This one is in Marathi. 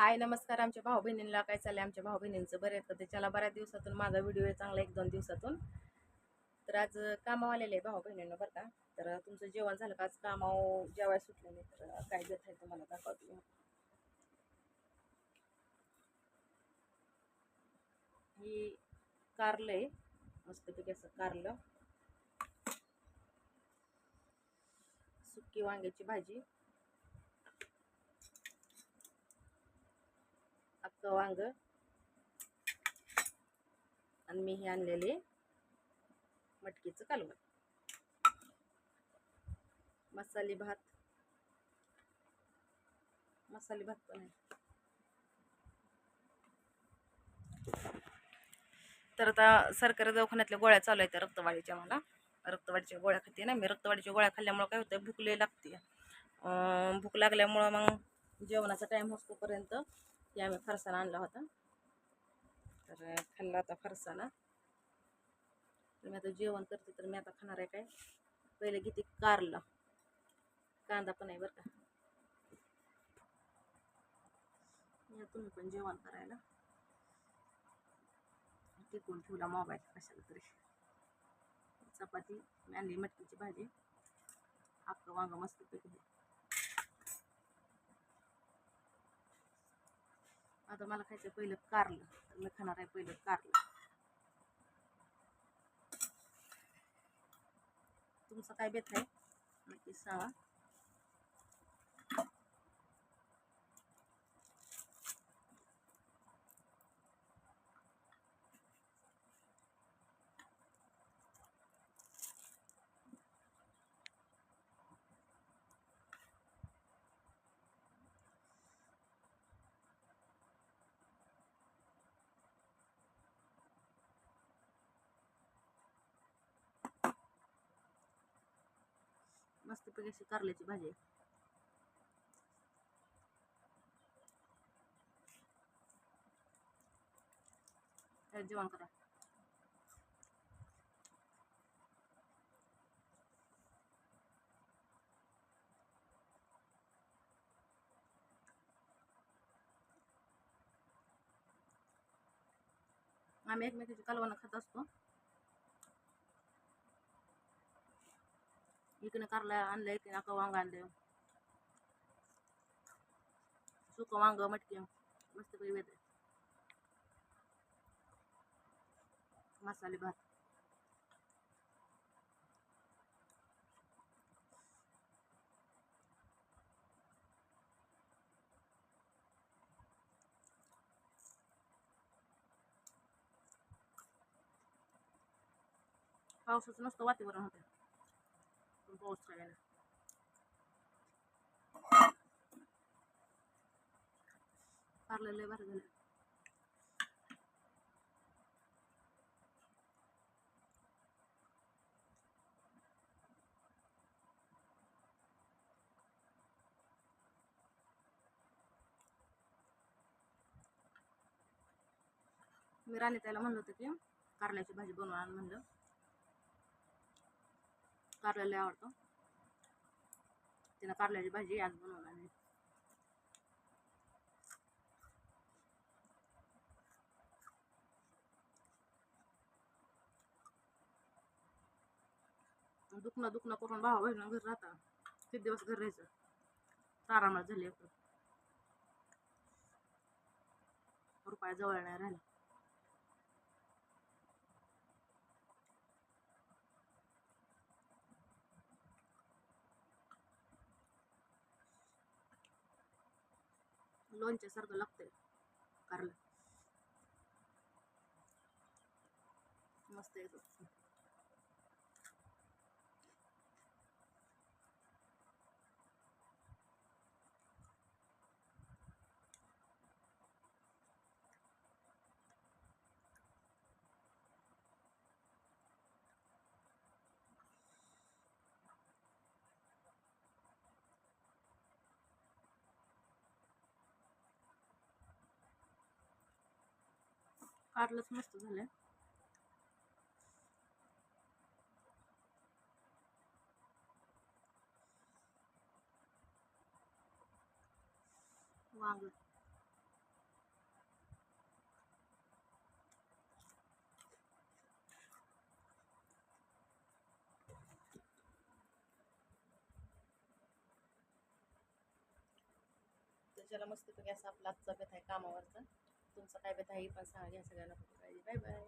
हाय नमस्कार आमच्या भाऊ बहिणींना काय चाललंय आमच्या भाऊ बहिणींचं बरं आहे का? त्याच्याला बऱ्याच दिवसातून माझा व्हिडिओ आहे चांगला एक दोन दिवसातून. तर आज कामावर आलेले आहे भाऊ बहिणींना बरं का? तर तुमचं जेवण झालं का? आज कामाव जेवायला सुटलं नाही तर काय देत आहे तुम्हाला दाखवतो ही कारलं आहे. मस्तपैकी असं कारलं. सुकी वांग्याची भाजी. वांग आणि मी हे आणलेले मटकीचं कालवण. मसाले भात. मसाले भात पण आहे. तर आता सरकारी दवाखान्यातल्या गोळ्या चालू आहेत रक्तवाढीच्या मला. रक्तवाढीच्या गोळ्या खाते ना मी. रक्तवाढीच्या गोळ्या खाल्ल्यामुळं काय होतं भूक लय लागते. भूक लागल्यामुळं मग जेवणाचा टाईम होतोपर्यंत ते आम्ही फरसाणा आणला होता. तर खाल्ला आता फरसाणा. तर मी आता जेवण करते तर मी आता खाणार आहे काय? पहिले किती कारला. कांदा पण आहे बरं का. या तुम्ही पण जेवण करायला. टिकून ठेवला मोबाईल कशाला तरी. चपाती आणली मटकीची भाजी. आपलं वांग मस्तपैकी आहे. आता मला खायचं पहिलं कारलं. तर मी खाणार आहे पहिलं कारलं. तुमचं काय बेत आहे? नक्की सांगा. मस्तपैकी अशी कारल्याची भाजी आहे. त्यात जेवण करा. आम्ही एकमेकीची कालवणं खात असतो. इकडे कारला आणलं इकडे नका वांग आणलं सुकं वांग मटकी. मस्त पैकी वेगळे. मसाले भात. पावसाचं नसतं वातावरण होतं. पण पाऊस काय नाही कारलं लय भारी झालं मी राणी त्याला म्हणलं होतं की कारल्याची भाजी बनवून आण म्हणलं कारल्याला आवडतो तिला कारल्याची भाजी आज बनवून आणली दुखणं दुखणं करून भावा बहिण घर राहता. किती दिवस घर राहायचं? तारामाळ झाली रुपया जवळ नाही राहिला. लोणच्या सारखं लागतंय. कारलं. मस्त येतो कारलंच मस्त झालं वांग. त्याला मस्तपैकी असा आपला आजचा आहे कामावरचा. तुमचा काय बेत आहे हे पण सांगा घ्या सगळ्यांना बाय बाय